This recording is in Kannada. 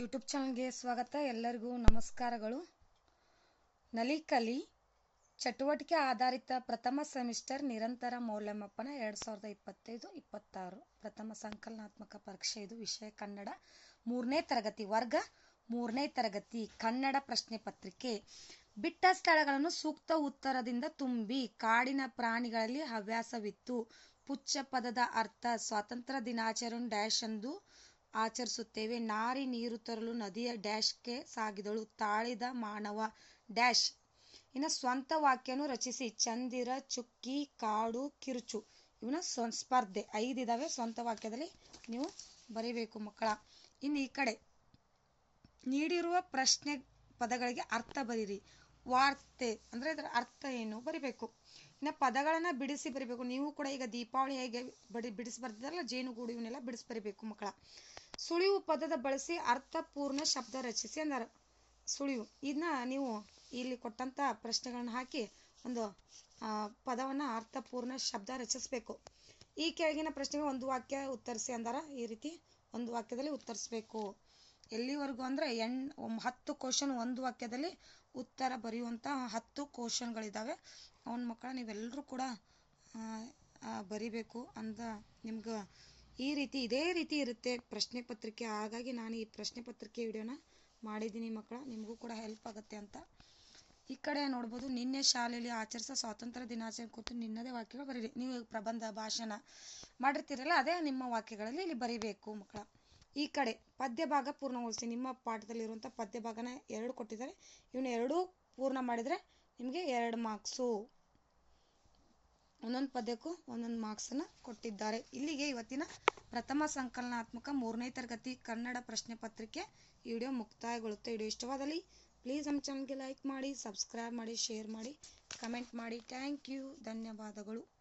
ಯೂಟ್ಯೂಬ್ ಚಾನಲ್ಗೆ ಸ್ವಾಗತ. ಎಲ್ಲರಿಗೂ ನಮಸ್ಕಾರಗಳು. ನಲಿಕಲಿ ಚಟುವಟಿಕೆ ಆಧಾರಿತ ಪ್ರಥಮ ಸೆಮಿಸ್ಟರ್ ನಿರಂತರ ಮೌಲ್ಯಮಾಪನ ಎರಡು ಸಾವಿರದ ಇಪ್ಪತ್ತೈದು, ಇಪ್ಪತ್ತಾರು. ಪ್ರಥಮ ಸಂಕಲನಾತ್ಮಕ ಪರೀಕ್ಷೆ. ಇದು ವಿಷಯ ಕನ್ನಡ ಮೂರನೇ ತರಗತಿ ವರ್ಗ ಮೂರನೇ ತರಗತಿ ಕನ್ನಡ ಪ್ರಶ್ನೆ ಪತ್ರಿಕೆ. ಬಿಟ್ಟ ಸ್ಥಳಗಳನ್ನು ಸೂಕ್ತ ಉತ್ತರದಿಂದ ತುಂಬಿ ಕಾಡಿನ ಪ್ರಾಣಿಗಳಲ್ಲಿ ಹವ್ಯಾಸವಿತ್ತು. ಪುಚ್ಚ ಪದದ ಅರ್ಥ, ಸ್ವಾತಂತ್ರ್ಯ ದಿನಾಚರಣೆ ಡ್ಯಾಶ್ ಎಂದು ಆಚರಿಸುತ್ತೇವೆ. ನಾರಿ ನೀರು ತರಲು ನದಿಯ ಡ್ಯಾಶ್ಗೆ ಸಾಗಿದಳು. ತಾಳಿದ ಮಾನವ ಡ್ಯಾಶ್. ಇನ್ನು ಸ್ವಂತ ವಾಕ್ಯನೂ ರಚಿಸಿ. ಚಂದಿರ, ಚುಕ್ಕಿ, ಕಾಡು, ಕಿರುಚು ಇವನ ಸ್ವ, ಸ್ಪರ್ಧೆ. ಐದಿದಾವೆ ಸ್ವಂತ ವಾಕ್ಯದಲ್ಲಿ ನೀವು ಬರೀಬೇಕು ಮಕ್ಕಳ. ಇನ್ನು ಈ ಕಡೆ ನೀಡಿರುವ ಪ್ರಶ್ನೆ ಪದಗಳಿಗೆ ಅರ್ಥ ಬರೀರಿ. ವಾರ್ತೆ ಅಂದರೆ ಇದರ ಅರ್ಥ ಏನು? ಬರಿಬೇಕು. ಇನ್ನು ಪದಗಳನ್ನು ಬಿಡಿಸಿ ಬರಿಬೇಕು. ನೀವು ಕೂಡ ಈಗ ದೀಪಾವಳಿ ಹೇಗೆ ಬಡಿ, ಬಿಡಿಸಿ ಬರ್ತಿದ್ದಾರಲ್ಲ, ಜೇನುಗೂಡು ಇವನ್ನೆಲ್ಲ ಬಿಡಿಸಿ ಬರಿಬೇಕು ಮಕ್ಕಳ. ಸುಳಿವು ಪದದ ಬಳಸಿ ಅರ್ಥಪೂರ್ಣ ಶಬ್ದ ರಚಿಸಿ ಅಂದಾರ. ಸುಳಿವು. ಇದನ್ನ ನೀವು ಇಲ್ಲಿ ಕೊಟ್ಟಂಥ ಪ್ರಶ್ನೆಗಳನ್ನ ಹಾಕಿ ಒಂದು ಪದವನ್ನು ಅರ್ಥಪೂರ್ಣ ಶಬ್ದ ರಚಿಸಬೇಕು. ಈ ಕೆಳಗಿನ ಪ್ರಶ್ನೆಗೆ ಒಂದು ವಾಕ್ಯ ಉತ್ತರಿಸಿ ಅಂದಾರ. ಈ ರೀತಿ ಒಂದು ವಾಕ್ಯದಲ್ಲಿ ಉತ್ತರಿಸಬೇಕು. ಎಲ್ಲಿವರೆಗೂ ಅಂದರೆ ಎಣ್ ಹತ್ತು ಕ್ವಶನ್ ಒಂದು ವಾಕ್ಯದಲ್ಲಿ ಉತ್ತರ ಬರೆಯುವಂಥ ಹತ್ತು ಕ್ವಶನ್ಗಳಿದ್ದಾವೆ ಅವನ ಮಕ್ಕಳ ನೀವೆಲ್ಲರೂ ಕೂಡ ಬರಿಬೇಕು ಅಂತ ನಿಮ್ಗೆ ಈ ರೀತಿ, ಇದೇ ರೀತಿ ಇರುತ್ತೆ ಪ್ರಶ್ನೆ ಪತ್ರಿಕೆ. ಹಾಗಾಗಿ ನಾನು ಈ ಪ್ರಶ್ನೆ ಪತ್ರಿಕೆ ವಿಡಿಯೋನ ಮಾಡಿದ್ದೀನಿ ಮಕ್ಕಳ, ನಿಮಗೂ ಕೂಡ ಹೆಲ್ಪ್ ಆಗುತ್ತೆ ಅಂತ. ಈ ಕಡೆ ನೋಡ್ಬೋದು, ನಿನ್ನೆ ಶಾಲೆಯಲ್ಲಿ ಆಚರಿಸೋ ಸ್ವಾತಂತ್ರ್ಯ ದಿನಾಚರಣೆ ಕುರಿತು ನಿನ್ನದೇ ವಾಕ್ಯಗಳು ಬರೀರಿ. ನೀವು ಪ್ರಬಂಧ, ಭಾಷಣ ಮಾಡಿರ್ತೀರಲ್ಲ, ಅದೇ ನಿಮ್ಮ ವಾಕ್ಯಗಳಲ್ಲಿ ಇಲ್ಲಿ ಬರೀಬೇಕು ಮಕ್ಕಳ. ಈ ಕಡೆ ಪದ್ಯ ಭಾಗ ಪೂರ್ಣಗೊಳಿಸಿ ನಿಮ್ಮ ಪಾಠದಲ್ಲಿರುವಂಥ ಪದ್ಯ ಭಾಗನ ಎರಡು ಕೊಟ್ಟಿದ್ದಾರೆ. ಇವನ್ನ ಎರಡೂ ಪೂರ್ಣ ಮಾಡಿದರೆ ನಿಮಗೆ ಎರಡು ಮಾರ್ಕ್ಸು. ಒಂದೊಂದು ಪದ್ಯಕ್ಕೂ ಒಂದೊಂದು ಮಾರ್ಕ್ಸನ್ನು ಕೊಟ್ಟಿದ್ದಾರೆ. ಇಲ್ಲಿಗೆ ಇವತ್ತಿನ ಪ್ರಥಮ ಸಂಕಲನಾತ್ಮಕ ಮೂರನೇ ತರಗತಿ ಕನ್ನಡ ಪ್ರಶ್ನೆ ಪತ್ರಿಕೆ ವಿಡಿಯೋ ಮುಕ್ತಾಯಗೊಳ್ಳುತ್ತೆ. ವಿಡಿಯೋ ಇಷ್ಟವಾದಲ್ಲಿ ಪ್ಲೀಸ್ ನಮ್ಮ ಚಾನಲ್ಗೆ ಲೈಕ್ ಮಾಡಿ, ಸಬ್ಸ್ಕ್ರೈಬ್ ಮಾಡಿ, ಶೇರ್ ಮಾಡಿ, ಕಮೆಂಟ್ ಮಾಡಿ. Thank you. ಧನ್ಯವಾದಗಳು.